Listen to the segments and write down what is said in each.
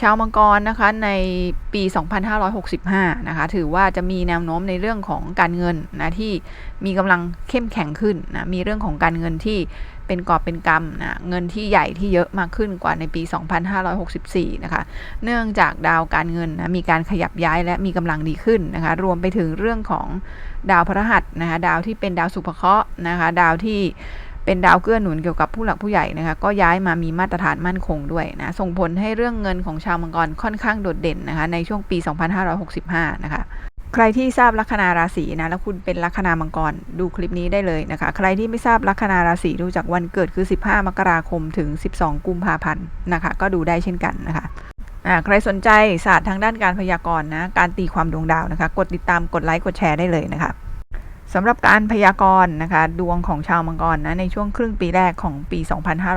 ชาวมังกรนะคะในปี 2565 นะคะ ถือว่าจะมีแนวโน้มในเรื่องของการเงินนะที่มีกำลังเข้มแข็งขึ้นนะมีเรื่องของการเงินที่เป็นกอบเป็นกำนะเงินที่ใหญ่ที่เยอะมากขึ้นกว่าในปี 2564 นะคะ เนื่องจากดาวการเงินนะมีการขยับย้ายและมีกำลังดีขึ้นนะคะ รวมไปถึงเรื่องของดาวพฤหัสนะคะดาวที่เป็นดาวสุภเคราะห์นะคะ ดาวที่ เป็นดาวเกื้อหนุนเกี่ยวกับผู้หลักผู้ใหญ่นะคะก็ย้ายมามีมาตรฐานมั่นคงด้วยนะส่งผลให้เรื่องเงินของชาวมังกรค่อนข้างโดดเด่นนะคะในช่วงปี 2565 นะคะใครที่ทราบลัคนาราศีนะแล้วคุณเป็นลัคนามังกรดูคลิปนี้ได้เลยนะคะ ใครที่ไม่ทราบลัคนาราศีดูจากวันเกิดคือ 15 มกราคมถึง 12 กุมภาพันธ์นะคะก็ดูได้เช่นกันนะคะใครสนใจศาสตร์ทางด้านการพยากรณ์นะการตีความดวงดาวนะคะ กดติดตามกดไลค์กดแชร์ได้เลยนะคะ สำหรับการพยากรณ์นะคะดวงของชาวมังกรนะในช่วงครึ่งปีแรกของปี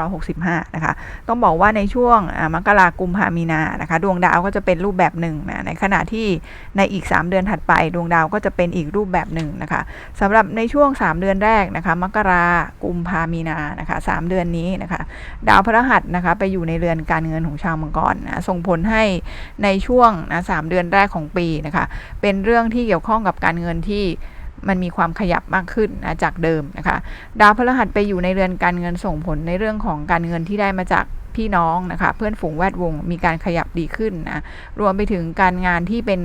2565 นะคะต้องบอกว่าในช่วงมกรากุมภามีนานะคะดวงดาวก็จะเป็นรูปแบบหนึ่งนะในขณะที่ในอีก 3 เดือนถัดไป ดวงดาวก็จะเป็นอีกรูปแบบหนึ่งนะคะสำหรับในช่วง 3 เดือนแรกนะคะมกรากุมภามีนานะคะ3เดือนนี้นะคะดาวพฤหัสนะคะไปอยู่ในเรือนการเงินของชาวมังกรนะส่งผลให้ในช่วงนะสเดือนแรกของปีนะคะเป็นเรื่องที่เกี่ยวข้องกับการเงินที่ มันมีความขยับมากขึ้นนะจากเดิมนะคะ ดาวพฤหัสไปอยู่ในเรือนการเงินส่งผลในเรื่องของการเงินที่ได้มาจากพี่น้องนะคะ เพื่อนฝูงแวดวงมีการขยับดีขึ้นนะรวมไปถึงการงานที่เป็น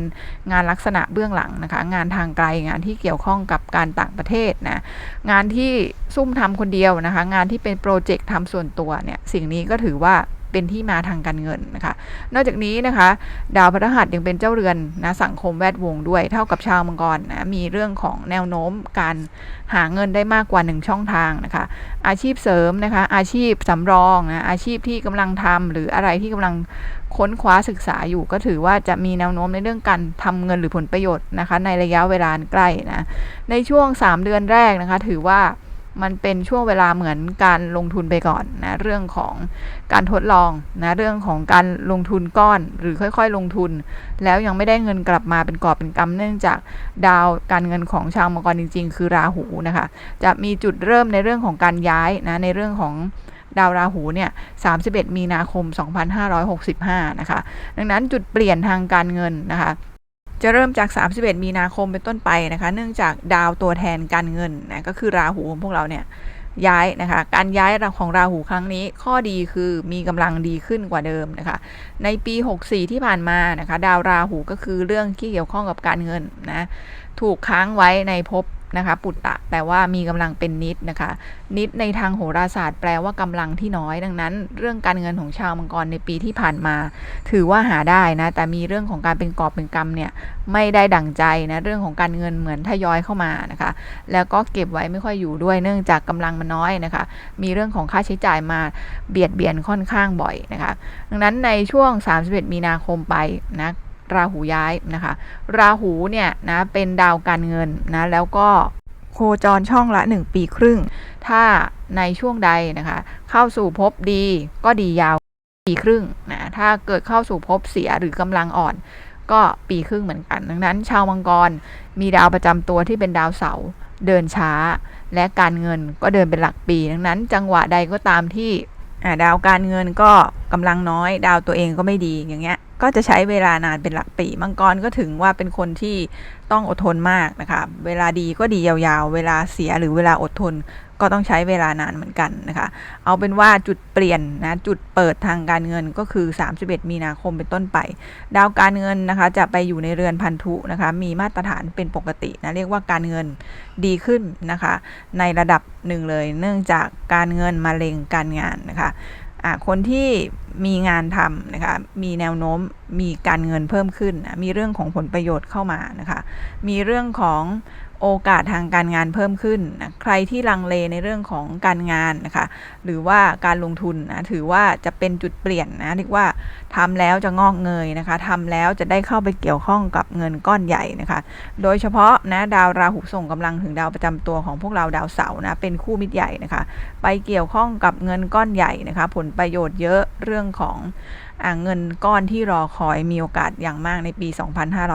งานลักษณะเบื้องหลังนะคะ งานทางไกลงานที่เกี่ยวข้องกับการต่างประเทศนะงานที่ซุ่มทำคนเดียวนะคะ งานที่เป็นโปรเจกต์ทำส่วนตัวเนี่ยสิ่งนี้ก็ถือว่า เป็นที่มาทางการเงินนะคะ นอกจากนี้นะคะ ดาวพฤหัสยังเป็นเจ้าเรือนนะสังคมแวดวงด้วย เท่ากับชาวมังกรนะมีเรื่องของแนวโน้มการหาเงินได้มากกว่า 1 ช่องทางนะคะ อาชีพเสริมนะคะ อาชีพสำรองนะอาชีพที่กำลังทำหรืออะไรที่กำลังค้นคว้าศึกษาอยู่ก็ถือว่าจะมีแนวโน้มในเรื่องการทำเงินหรือผลประโยชน์นะคะ ในระยะเวลาใกล้นะในช่วง 3 เดือนแรกนะคะ ถือว่า มันเป็นช่วงเวลาเหมือนการลงทุนไปก่อนนะเรื่องของการทดลองนะเรื่องของการลงทุนก้อนหรือค่อยๆ ลงทุน แล้วยังไม่ได้เงินกลับมาเป็นกอบเป็นกำเนื่องจากดาวการเงินของชาวมังกรจริง ๆ คือราหูนะคะจะมีจุดเริ่มในเรื่องของการย้ายนะในเรื่องของดาวราหูเนี่ย 31 มีนาคม 2565 นะคะ ดังนั้นจุดเปลี่ยนทางการเงินนะคะ จะเริ่มจาก 31 มีนาคมเป็นต้นไปนะคะ เนื่องจากดาวตัวแทนการเงินนะก็คือราหูของพวกเราเนี่ยย้ายนะคะ การย้ายของราหูครั้งนี้ข้อดีคือมีกำลังดีขึ้นกว่าเดิมนะคะ ในปี 64 ที่ผ่านมานะคะ ดาวราหูก็คือเรื่องที่เกี่ยวข้องกับการเงินนะ ถูกค้างไว้ในภพ นะคะปุตตะแปลว่ามีกำลังเป็นนิดนะคะ นิดในทางโหราศาสตร์แปลว่ากำลังที่น้อย ดังนั้น เรื่องการเงินของชาวมังกรในปีที่ผ่านมา ถือว่าหาได้นะแต่มีเรื่องของการเป็นกอบเป็นกำเนี่ยไม่ได้ดั่งใจนะเรื่องของการเงินเหมือนทยอยเข้ามานะคะ แล้วก็เก็บไว้ไม่ค่อยอยู่ด้วยเนื่องจากกำลังมันน้อยนะคะ มีเรื่องของค่าใช้จ่ายมาเบียดเบียนค่อนข้างบ่อยนะคะ ดังนั้นในช่วง 31 มีนาคมไปนะ ราหูย้ายนะคะ ราหูเนี่ยนะเป็นดาวการเงินนะแล้วก็โคจรช่องละ 1 ปีครึ่ง ถ้าในช่วงใดนะคะ เข้าสู่ภพดีก็ดียาวปีครึ่งนะถ้าเกิดเข้าสู่ภพเสียหรือกำลังอ่อนก็ปีครึ่งเหมือนกัน ดังนั้น ชาวมังกรมีดาวประจำตัวที่เป็นดาวเสาร์เดินช้า และการเงินก็เดินเป็นหลักปี ดังนั้น จังหวะใดก็ตามที่ดาวการเงินก็กำลังน้อย ดาวตัวเองก็ไม่ดีอย่างเงี้ย ก็จะใช้เวลานานเป็นหลักปี มังกรก็ถึงว่าเป็นคนที่ต้องอดทนมากนะคะ เวลาดีก็ดียาวๆ เวลาเสียหรือเวลาอดทนก็ต้องใช้เวลานานเหมือนกันนะคะ เอาเป็นว่าจุดเปลี่ยนนะจุดเปิดทางการเงินก็คือ 31 มีนาคมเป็นต้นไป ดาวการเงินนะคะจะไปอยู่ในเรือนพันธุนะคะ มีมาตรฐานเป็นปกตินะเรียกว่าการเงินดีขึ้นนะคะ ในระดับหนึ่งเลย เนื่องจากการเงินมาเร็งการงานนะคะ คนที่มีงานทำนะคะ มีแนวโน้ม มีการเงินเพิ่มขึ้น มีเรื่องของผลประโยชน์เข้ามานะคะ มีเรื่องของ โอกาสทางการงานเพิ่มขึ้นนะใครที่ลังเลในเรื่องของการงานนะคะหรือว่าการลงทุนนะถือว่าจะเป็นจุดเปลี่ยนนะเรียกว่าทำแล้วจะงอกเงยนะคะทำแล้วจะได้เข้าไปเกี่ยวข้องกับเงินก้อนใหญ่นะคะโดยเฉพาะนะดาวราหูส่งกำลังถึงดาวประจำตัวของพวกเราดาวเสาร์นะเป็นคู่มิตรใหญ่นะคะไปเกี่ยวข้องกับเงินก้อนใหญ่นะคะผลประโยชน์เยอะเรื่องของเงินก้อนที่รอคอยมีโอกาสอย่างมากในปี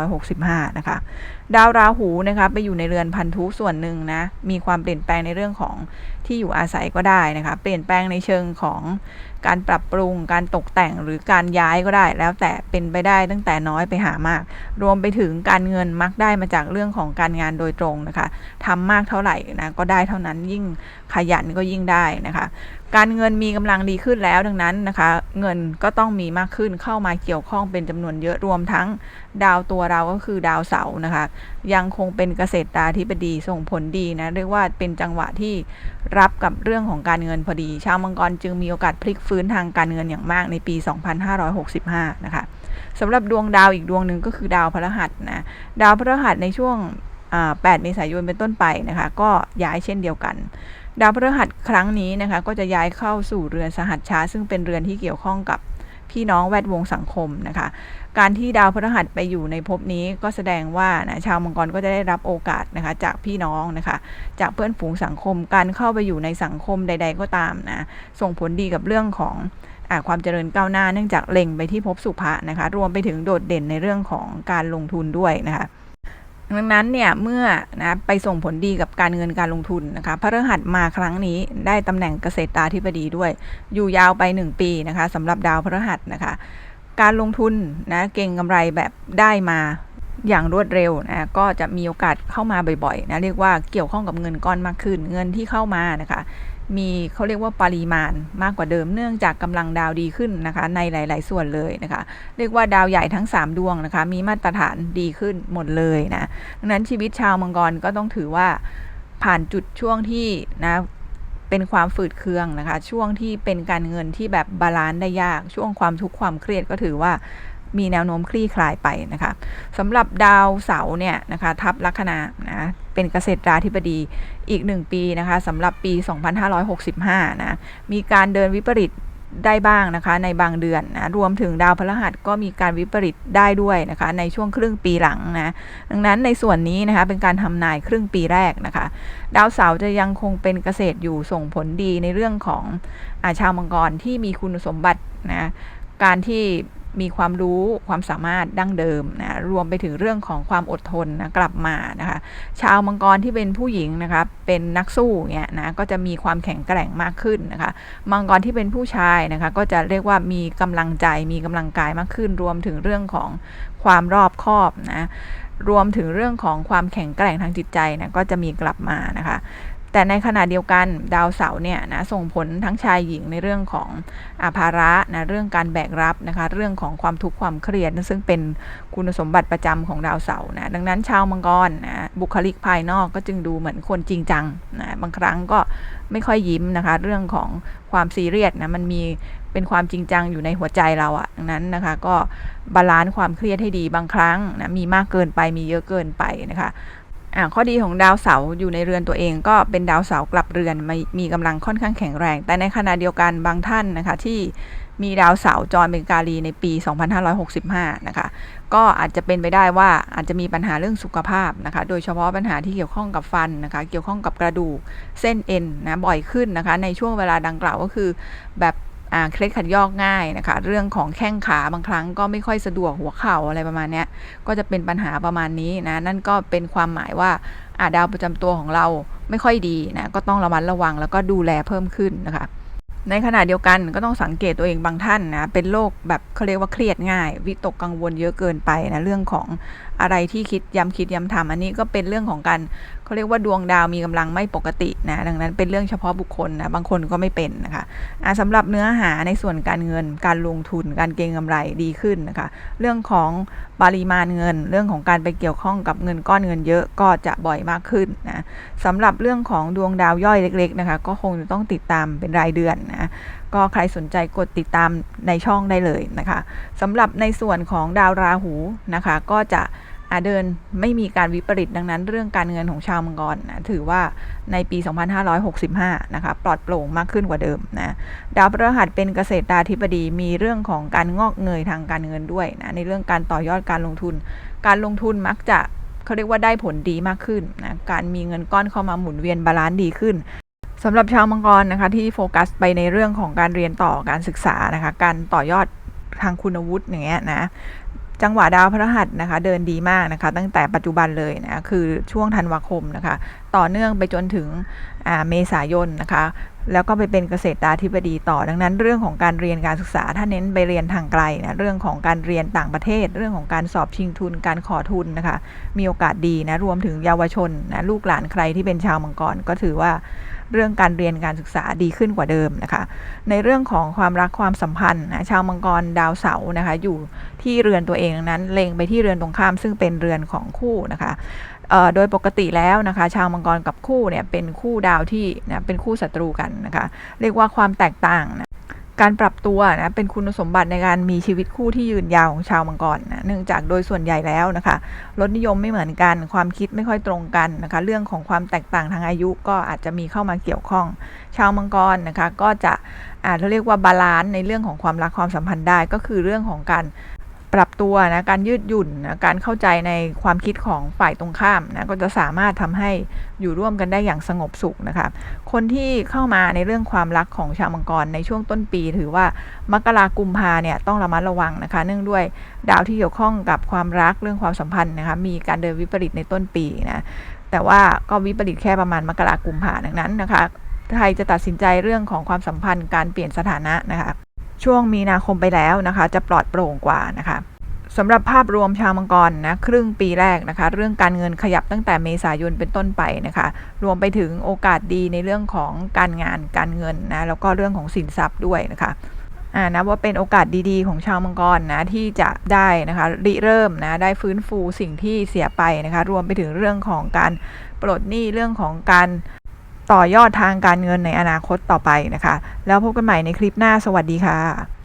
2565 นะคะ ดาวราหูนะคะไปอยู่ในเรือนพันธุส่วนหนึ่งนะ มีความเปลี่ยนแปลงในเรื่องของที่อยู่อาศัยก็ได้นะคะ เปลี่ยนแปลงในเชิงของ การปรับปรุง การตกแต่งหรือการย้ายก็ได้ แล้วแต่เป็นไปได้ตั้งแต่น้อยไปหามาก รวมไปถึงการเงินมักได้มาจากเรื่องของการงานโดยตรงนะคะทำมากเท่าไหร่นะก็ได้เท่านั้นยิ่งขยันก็ยิ่งได้นะคะ การเงินมีกำลังดีขึ้นแล้วดังนั้นนะคะ เงินก็ต้องมีมากขึ้นเข้ามาเกี่ยวข้องเป็นจำนวนเยอะรวมทั้งดาวตัวเราก็คือดาวเสาร์นะคะ ยังคงเป็นเกษตราธิบดีส่งผลดีนะเรียกว่าเป็นจังหวะที่รับกับเรื่องของการเงินพอดี ชาวมังกรจึงมีโอกาสพลิกฟื้นทางการเงินอย่างมากในปี 2565 นะคะสำหรับดวงดาวอีกดวงหนึ่งก็คือดาวพฤหัสนะ ดาวพฤหัสในช่วง 8 เมษายนเป็นต้นไปนะคะ ก็ย้ายเช่นเดียวกัน ดาวพฤหัสครั้งนี้นะคะก็จะย้ายเข้าสู่เรือนสหัชชาซึ่งเป็นเรือนที่เกี่ยวข้องกับพี่น้องแวดวงสังคมนะคะ การที่ดาวพฤหัสไปอยู่ในภพนี้ก็แสดงว่านะชาวมังกรก็จะได้รับโอกาสนะคะจากพี่น้องนะคะ จากเพื่อนฝูงสังคมการเข้าไปอยู่ในสังคมใด ๆ ก็ตามนะส่งผลดีกับเรื่องของอความเจริญก้าวหน้าเนื่องจากเล็งไปที่ภพสุภะนะคะ รวมไปถึงโดดเด่นในเรื่องของการลงทุนด้วยนะคะดังนั้นเนี่ยเมื่อนะไปส่งผลดีกับการเงินการลงทุนนะคะพระฤหัสมาครั้งนี้ได้ตำแหน่งเกษตราธิบดีด้วย อยู่ยาวไป 1 ปีนะคะสำหรับดาวพระฤหัสนะคะ การลงทุนนะเก่งกำไรแบบได้มาอย่างรวดเร็วนะก็จะมีโอกาสเข้ามาบ่อยๆนะเรียกว่าเกี่ยวข้องกับเงินก้อนมากขึ้น เงินที่เข้ามานะคะมีเขาเรียกว่าปริมาณมากกว่าเดิมเนื่องจากกำลังดาวดีขึ้นนะคะ ในหลาย ๆ ส่วนเลยนะคะ เรียกว่าดาวใหญ่ทั้ง 3 ดวงนะคะ มีมาตรฐานดีขึ้นหมดเลยนะดังนั้นชีวิตชาวมังกรก็ต้องถือว่าผ่านจุดช่วงที่นะ เป็นความฝืดเคืองนะคะ ช่วงที่เป็นการเงินที่แบบบาลานซ์ได้ยาก ช่วงความทุกข์ความเครียดก็ถือว่ามีแนวโน้มคลี่คลายไปนะคะสำหรับดาวเสาร์เนี่ยนะคะทับลัคนานะเป็นเกษตราธิบดีอีก 1 ปีนะคะสำหรับปี 2565นะมีการเดินวิปริต ได้บ้างนะคะ ในบางเดือนนะรวมถึงดาวพฤหัสก็มีการวิปริตได้ด้วยนะคะ ในช่วงครึ่งปีหลังนะดังนั้นในส่วนนี้นะคะเป็นการทำนายครึ่งปีแรกนะคะ ดาวเสาร์จะยังคงเป็นเกษตรอยู่ส่งผลดีในเรื่องของอาชาวมังกรที่มีคุณสมบัตินะการที่ มีความรู้ความสามารถดั้งเดิมนะรวมไปถึงเรื่องของความอดทนนะกลับมานะคะชาวมังกรที่เป็นผู้หญิงนะคะเป็นนักสู้เนี่ยนะก็จะมีความแข็งแกร่งมากขึ้นนะคะมังกรที่เป็นผู้ชายนะคะก็จะเรียกว่ามีกำลังใจมีกำลังกายมากขึ้น รวมถึงเรื่องของความรอบคอบนะรวมถึงเรื่องของความแข็งแกร่งทางจิตใจนะก็จะมีกลับมานะคะ แต่ในขณะเดียวกันดาวเสาร์เนี่ยนะส่งผลทั้งชายหญิงในเรื่องของอาภาระนะเรื่องการแบกรับนะคะเรื่องของความทุกข์ความเครียดนะซึ่งเป็นคุณสมบัติประจำของดาวเสาร์นะดังนั้นชาวมังกรนะบุคลิกภายนอกก็จึงดูเหมือนคนจริงจังนะบางครั้งก็ไม่ค่อยยิ้มนะคะเรื่องของความซีเรียสนะมันมีเป็นความจริงจังอยู่ในหัวใจเราอะดังนั้นนะคะก็บาลานซ์ความเครียดให้ดีบางครั้งนะมีมากเกินไปมีเยอะเกินไปนะคะ อ่าข้อดีของดาวเสาร์อยู่ในเรือนตัวเองก็เป็นดาวเสาร์กลับเรือนมีมีกำลังค่อนข้างแข็งแรง แต่ในขณะเดียวกันบางท่านนะคะที่มีดาวเสาร์จรเป็นกาลีในปี 2565 นะคะ ก็อาจจะเป็นไปได้ว่าอาจจะมีปัญหาเรื่องสุขภาพนะคะ โดยเฉพาะปัญหาที่เกี่ยวข้องกับฟันนะคะ เกี่ยวข้องกับกระดูกเส้นเอ็นนะบ่อยขึ้นนะคะ ในช่วงเวลาดังกล่าวก็คือแบบ เคล็ดขัดยอกง่ายนะคะ เรื่องของแข้งขาบางครั้งก็ไม่ค่อยสะดวกหัวเข่าอะไรประมาณนี้ก็จะเป็นปัญหาประมาณนี้นะนั่นก็เป็นความหมายว่าอาดาวประจำตัวของเราไม่ค่อยดีนะก็ต้องระมัดระวังแล้วก็ดูแลเพิ่มขึ้นนะคะในขณะเดียวกันก็ต้องสังเกตตัวเองบางท่านนะเป็นโรคแบบเขาเรียกว่าเครียดง่าย วิตกกังวลเยอะเกินไปนะเรื่องของอ อะไรที่คิดย้ำคิดย้ำทำอันนี้ก็เป็นเรื่องของการเขาเรียกว่าดวงดาวมีกำลังไม่ปกตินะดังนั้นเป็นเรื่องเฉพาะบุคคลนะบางคนก็ไม่เป็นนะคะะสำหรับเนื้อหาในส่วนการเงิน การลงทุน การเก็งกำไรดีขึ้นนะคะ เรื่องของปริมาณเงิน เรื่องของการไปเกี่ยวข้องกับเงินก้อนเงินเยอะก็จะบ่อยมากขึ้นนะสำหรับเรื่องของดวงดาวย่อยเล็ก ๆนะคะ ก็คงจะต้องติดตามเป็นรายเดือนนะ ก็ใครสนใจกดติดตามในช่องได้เลยนะคะสำหรับในส่วนของดาวราหูนะคะ ก็จะอาเดินไม่มีการวิปริตดังนั้นเรื่องการเงินของชาวมังกรนะถือว่าในปี 2565 นะคะ ปลอดโปร่งมากขึ้นกว่าเดิมนะดาวพฤหัสเป็นเกษตราธิบดีมีเรื่องของการงอกเงยทางการเงินด้วยนะในเรื่องการต่อยอดการลงทุน การลงทุนมักจะเขาเรียกว่าได้ผลดีมากขึ้นนะการมีเงินก้อนเข้ามาหมุนเวียนบาลานซ์ดีขึ้น สำหรับชาวมังกรนะคะที่โฟกัสไปในเรื่องของการเรียนต่อการศึกษานะคะการต่อยอดทางคุณวุฒิอย่างเงี้ยนะจังหวะดาวพฤหัสนะคะ เดินดีมากนะคะ ตั้งแต่ปัจจุบันเลยนะคือช่วงธันวาคมนะคะ ต่อเนื่องไปจนถึงเมษายนนะคะ แล้วก็ไปเป็นเกษตราธิบดีต่อ ดังนั้นเรื่องของการเรียนการศึกษา ถ้าเน้นไปเรียนทางไกลนะเรื่องของการเรียนต่างประเทศ เรื่องของการสอบชิงทุน การขอทุนนะคะ มีโอกาสดีนะรวมถึงเยาวชนนะลูกหลานใครที่เป็นชาวมังกรก็ถือว่า เรื่องการเรียนการศึกษาดีขึ้นกว่าเดิมนะคะ ในเรื่องของความรักความสัมพันธ์นะชาวมังกรดาวเสาร์นะคะ อยู่ที่เรือนตัวเองดังนั้น เล็งไปที่เรือนตรงข้าม ซึ่งเป็นเรือนของคู่นะคะโดยปกติแล้วนะคะ ชาวมังกรกับคู่เนี่ยเป็นคู่ดาวที่นะเป็นคู่ศัตรูกันนะคะ เรียกว่าความแตกต่างนะ การปรับตัวนะเป็นคุณสมบัติในการมีชีวิตคู่ที่ยืนยาวของชาวมังกรนะเนื่องจากโดยส่วนใหญ่แล้วนะคะรสนิยมไม่เหมือนกัน ความคิดไม่ค่อยตรงกันนะคะเรื่องของความแตกต่างทางอายุก็อาจจะมีเข้ามาเกี่ยวข้อง ชาวมังกรนะคะก็จะอาจจะเรียกว่าบาลานซ์ในเรื่องของความรักความสัมพันธ์ได้ ก็คือเรื่องของการ ปรับตัวนะการยืดหยุ่นนะการเข้าใจในความคิดของฝ่ายตรงข้ามนะก็จะสามารถทำให้อยู่ร่วมกันได้อย่างสงบสุขนะคะคนที่เข้ามาในเรื่องความรักของชาวมังกรในช่วงต้นปี ถือว่ามกรากุมภาเนี่ยต้องระมัดระวังนะคะเนื่องด้วยดาวที่เกี่ยวข้องกับความรักเรื่องความสัมพันธ์นะคะมีการเดินวิปริตในต้นปีนะแต่ว่าก็วิปริตแค่ประมาณมกรากุมภาดังนั้นนะคะใครจะตัดสินใจเรื่องของความสัมพันธ์การเปลี่ยนสถานะนะคะ ช่วงมีนาคมไปแล้วนะคะ จะปลอดโปร่งกว่านะคะสำหรับภาพรวมชาวมังกรนะครึ่งปีแรกนะคะ เรื่องการเงินขยับตั้งแต่เมษายนเป็นต้นไปนะคะ รวมไปถึงโอกาสดีในเรื่องของการงานการเงินนะแล้วก็เรื่องของสินทรัพย์ด้วยนะคะอ่านะว่าเป็นโอกาสดีๆ ของชาวมังกรนะที่จะได้นะคะริเริ่มนะได้ฟื้นฟูสิ่งที่เสียไปนะคะ รวมไปถึงเรื่องของการปลดหนี้เรื่องของการ ต่อยอดทางการเงินในอนาคตต่อไปนะคะ แล้วพบกันใหม่ในคลิปหน้าสวัสดีค่ะ